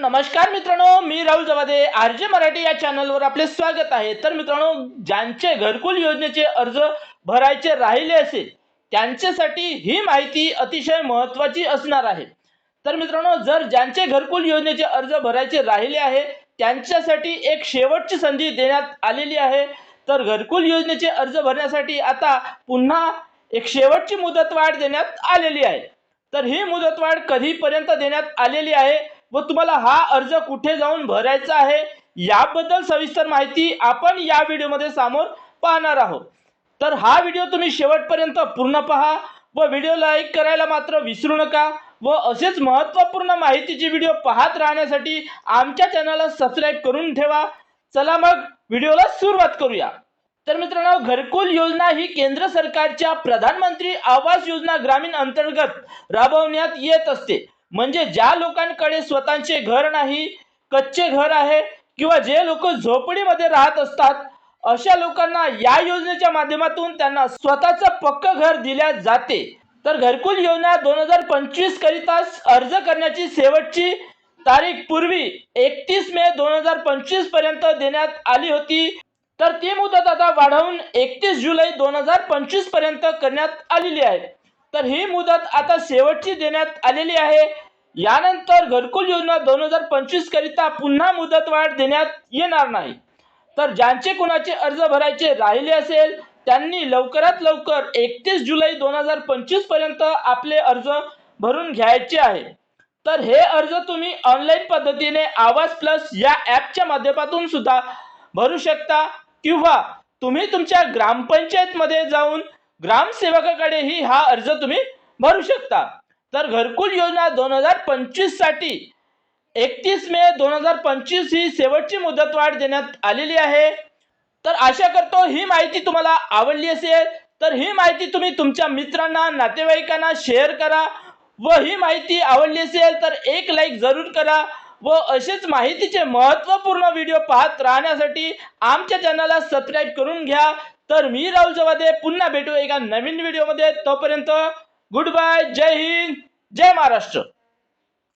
नमस्कार मित्रांनो मी Rahul Jawade. R J Marathi या चॅनलवर आपले स्वागत आहे. तर मित्रांनो ज्यांचे घरकुल योजनेचे अर्ज भरायचे राहिले असेल त्यांच्यासाठी ही माहिती अतिशय महत्त्वाची असणार आहे. तर मित्रांनो जर ज्यांचे घरकुल योजनेचे अर्ज भरायचे राहिले आहे त्यांच्यासाठी एक शेवटची संधी देण्यात आलेली आहे. तर घरकुल योजनेचे अर्ज भरण्यासाठी आता पुन्हा एक शेवटची मुदतवाढ देण्यात आलेली आहे. तर ही मुदतवाढ कधीपर्यंत देण्यात आलेली आहे? व तुम्हाला हा अर्ज कुठे जाऊन भरायचा आहे याबद्दल सविस्तर माहिती आपण या व्हिडिओमध्ये समोर पाहणार आहोत. तर हा व्हिडिओ तुम्ही शेवटपर्यंत पूर्ण पहा व व्हिडिओ लाईक करायला मात्र विसरू नका व असेच महत्त्वपूर्ण माहितीची व्हिडिओ पाहत राहण्यासाठी आमच्या चॅनलला सबस्क्राईब करून ठेवा. चला मग व्हिडिओला सुरुवात करूया. तर मित्रांनो घरकुल योजना ही केंद्र सरकारच्या प्रधानमंत्री आवास योजना ग्रामीण अंतर्गत राबवण्यात येत असते. म्हणजे ज्या लोकांकडे स्वतःचे घर नाही कच्चे घर आहे किंवा जे लोक झोपडीमध्ये राहत असतात अशा लोकांना या योजनेच्या माध्यमातून त्यांना स्वतःचं पक्क घर दिल्या जाते. तर घरकुल योजना दोन हजार पंचवीस करिता अर्ज करण्याची शेवटची तारीख पूर्वी एकतीस मे दोन हजार पंचवीसपर्यंत देण्यात आली होती. तर ती मुदत आता वाढवून एकतीस जुलै दोन हजार पंचवीसपर्यंत करण्यात आलेली आहे. तर ही मुदत आता शेवटची देण्यात आलेली आहे. यानंतर घरकुल योजना दोन हजार पंचवीस करिता पुन्हा मुदतवाढ देण्यात येणार नाही. तर ज्यांचे कुणाचे अर्ज भरायचे राहिले असेल त्यांनी लवकरात लवकर एकतीस जुलै दोन हजार पंचवीसपर्यंत आपले अर्ज भरून घ्यायचे आहे. तर हे अर्ज तुम्ही ऑनलाईन पद्धतीने आवाज प्लस या ॲपच्या माध्यमातून सुद्धा भरू शकता किंवा तुम्ही तुमच्या ग्रामपंचायतमध्ये जाऊन ग्रामसेवकाकडेही हा अर्ज तुम्ही भरू शकता. तर घरकुल योजना दोन हजार पंचवीससाठी एकतीस मे दोन हजार पंचवीस ही शेवटची मुदतवाढ देण्यात आलेली आहे. तर आशा करतो ही माहिती तुम्हाला आवडली असेल तर ही माहिती तुम्ही तुमच्या मित्रांना नातेवाईकांना शेअर करा व ही माहिती आवडली असेल तर एक लाईक जरूर करा व असेच माहितीचे महत्त्वपूर्ण व्हिडिओ पाहत राहण्यासाठी आमच्या चॅनलला सबस्क्राईब करून घ्या. तर मी राहुल जवादे पुन्हा भेटू एका नवीन व्हिडिओमध्ये तोपर्यंत गुड बाय जय हिंद जय महाराष्ट्र.